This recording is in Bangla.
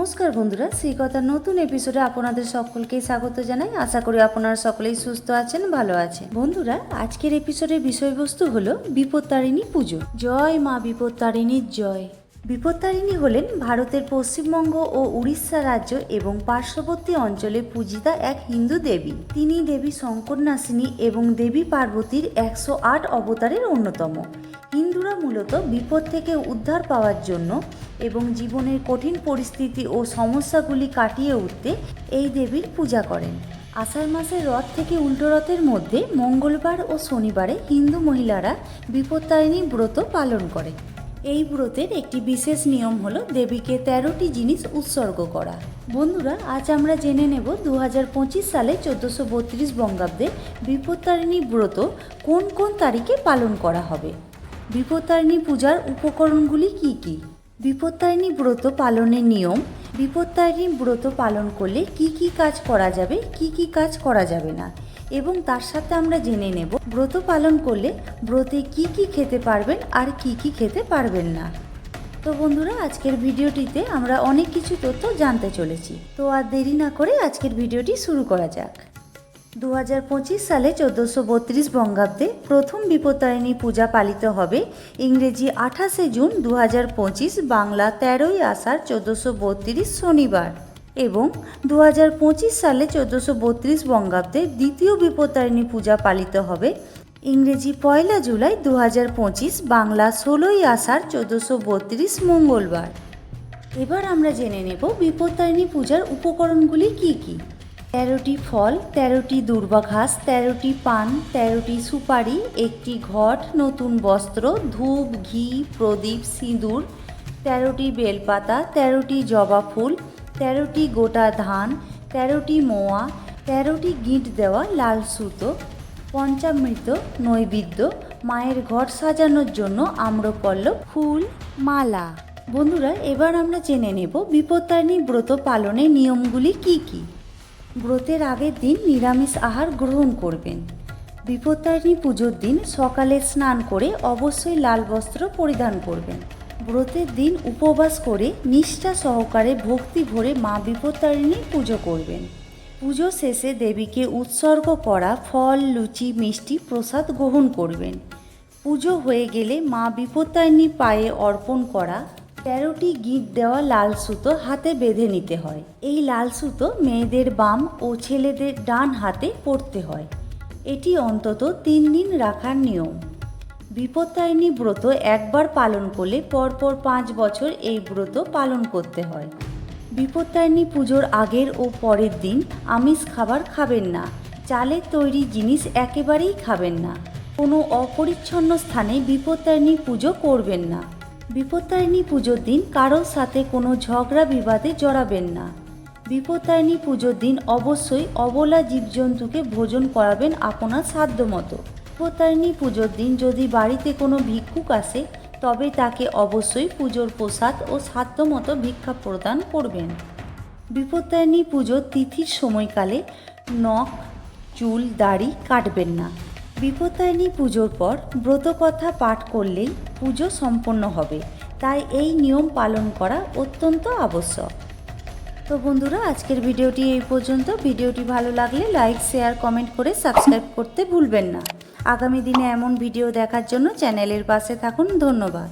নমস্কার বন্ধুরা সেই কথার নতুন এপিসোডে আপনাদের সকলকেই স্বাগত জানাই। আশা করি আপনারা সকলেই সুস্থ আছেন, ভালো আছেন। বন্ধুরা, আজকের এপিসোডের বিষয়বস্তু হলো বিপত্তারিণী পুজো। জয় মা বিপত্তারিণীর জয়। বিপত্তারিণী হলেন ভারতের পশ্চিমবঙ্গ ও উড়িষ্যা রাজ্য এবং পার্শ্ববর্তী অঞ্চলে পূজিতা এক হিন্দু দেবী। তিনি দেবী শঙ্করনাশিনী এবং দেবী পার্বতীর একশো আট অবতারের অন্যতম। হিন্দুরা মূলত বিপদ থেকে উদ্ধার পাওয়ার জন্য এবং জীবনের কঠিন পরিস্থিতি ও সমস্যাগুলি কাটিয়ে উঠতে এই দেবীর পূজা করেন। আষাঢ় মাসের রথ থেকে উল্টো রথের মধ্যে মঙ্গলবার ও শনিবারে হিন্দু মহিলারা বিপত্তারিণী ব্রত পালন করে। এই ব্রতের একটি বিশেষ নিয়ম হলো দেবীকে তেরোটি জিনিস উৎসর্গ করা। বন্ধুরা, আজ আমরা জেনে নেব দু হাজার পঁচিশ সালে চোদ্দোশো বত্রিশ বঙ্গাব্দে বিপত্তারিণী ব্রত কোন কোন তারিখে পালন করা হবে। বিপত্তারিণী পূজার উপকরণগুলি কি কি? বিপত্তারিণী ব্রত পালনের নিয়ম, বিপত্তারিণী ব্রত পালন করলে কি কি কাজ করা যাবে, কি কি কাজ করা যাবে না? এবং তার সাথে আমরা জেনে নেব, ব্রত পালন করলে ব্রতে কি কি খেতে পারবেন আর কি কি খেতে পারবেন না। তো বন্ধুরা, আজকের ভিডিওটিতে আমরা অনেক কিছু তথ্য জানতে চলেছি। তো আর দেরি না করে আজকের ভিডিওটি শুরু করা যাক। দু হাজার পঁচিশ সালে চোদ্দোশো বত্রিশ বঙ্গাব্দে প্রথম বিপত্তারিণী পূজা পালিত হবে। ইংরেজি আঠাশে জুন দু হাজার পঁচিশ বাংলা তেরোই আষাঢ় চোদ্দোশো বত্রিশ শনিবার এবং দু হাজার পঁচিশ সালে চোদ্দোশো বত্রিশ বঙ্গাব্দে দ্বিতীয় বিপত্তারিণী পূজা পালিত হবে। ইংরেজি পয়লা জুলাই দু হাজার পঁচিশ বাংলা ষোলোই আষাঢ় চোদ্দোশো বত্রিশ মঙ্গলবার। এবার আমরা জেনে নেব বিপত্তারিণী পূজার উপকরণগুলি কি কি? তেরোটি ফল, তেরোটি দুর্বা ঘাস তেরোটি পান, তেরোটি সুপারি, একটি ঘট, নতুন বস্ত্র, ধূপ, ঘি, প্রদীপ, সিঁদুর, তেরোটি বেলপাতা, তেরোটি জবা ফুল, তেরোটি গোটা ধান, তেরোটি মোয়া, তেরোটি গিঁট দেওয়া লাল সুতো, পঞ্চামৃত, নৈবেদ্য, মায়ের ঘর সাজানোর জন্য আম্রপল্লব, ফুল, মালা। বন্ধুরা, এবার আমরা জেনে নেব বিপত্তারিণী ব্রত পালনের নিয়মগুলি কি কি? ব্রতের আগের দিন নিরামিষ আহার গ্রহণ করবেন। বিপত্তারিণী পুজোর দিন সকালে স্নান করে অবশ্যই লাল বস্ত্র পরিধান করবেন। ব্রতের দিন উপবাস করে নিষ্ঠা সহকারে ভক্তি ভরে মা বিপত্তারিণী পুজো করবেন। পুজো শেষে দেবীকে উৎসর্গ করা ফল, লুচি, মিষ্টি, প্রসাদ গ্রহণ করবেন। পুজো হয়ে গেলে মা বিপত্তারিণী পায়ে অর্পণ করা তেরোটি গিট দেওয়া লাল সুতো হাতে বেঁধে নিতে হয়। এই লাল সুতো মেয়েদের বাম ও ছেলেদের ডান হাতে পরতে হয়। এটি অন্তত তিন দিন রাখার নিয়ম। বিপত্তারিণী ব্রত একবার পালন করলে পরপর পাঁচ বছর এই ব্রত পালন করতে হয়। বিপত্তারিণী পুজোর আগের ও পরের দিন আমিষ খাবার খাবেন না। চালের তৈরি জিনিস একেবারেই খাবেন না। কোনো অপরিচ্ছন্ন স্থানে বিপত্তারিণী পুজো করবেন না। বিপত্তারিণী পুজোর দিন কারোর সাথে কোনো ঝগড়া বিবাদে জড়াবেন না। বিপত্তারিণী পুজোর দিন অবশ্যই অবলা জীবজন্তুকে ভোজন করাবেন আপনার সাধ্যমতো। বিপত্তারিণী পুজোর দিন যদি বাড়িতে কোনো ভিক্ষুক আসে, তবে তাকে অবশ্যই পুজোর প্রসাদ ও সাধ্যমতো ভিক্ষা প্রদান করবেন। বিপত্তারিণী পুজোর তিথির সময়কালে নখ, চুল, দাড়ি কাটবেন না। বিপত্তারিণী পুজোর পর ব্রতকথা পাঠ করলেই পুজো সম্পন্ন হবে। তাই এই নিয়ম পালন করা অত্যন্ত আবশ্যক। তো বন্ধুরা, আজকের ভিডিওটি এই পর্যন্ত। ভিডিওটি ভালো লাগলে লাইক, শেয়ার, কমেন্ট করে সাবস্ক্রাইব করতে ভুলবেন না। আগামী দিনে এমন ভিডিও দেখার জন্য চ্যানেলের পাশে থাকুন। ধন্যবাদ।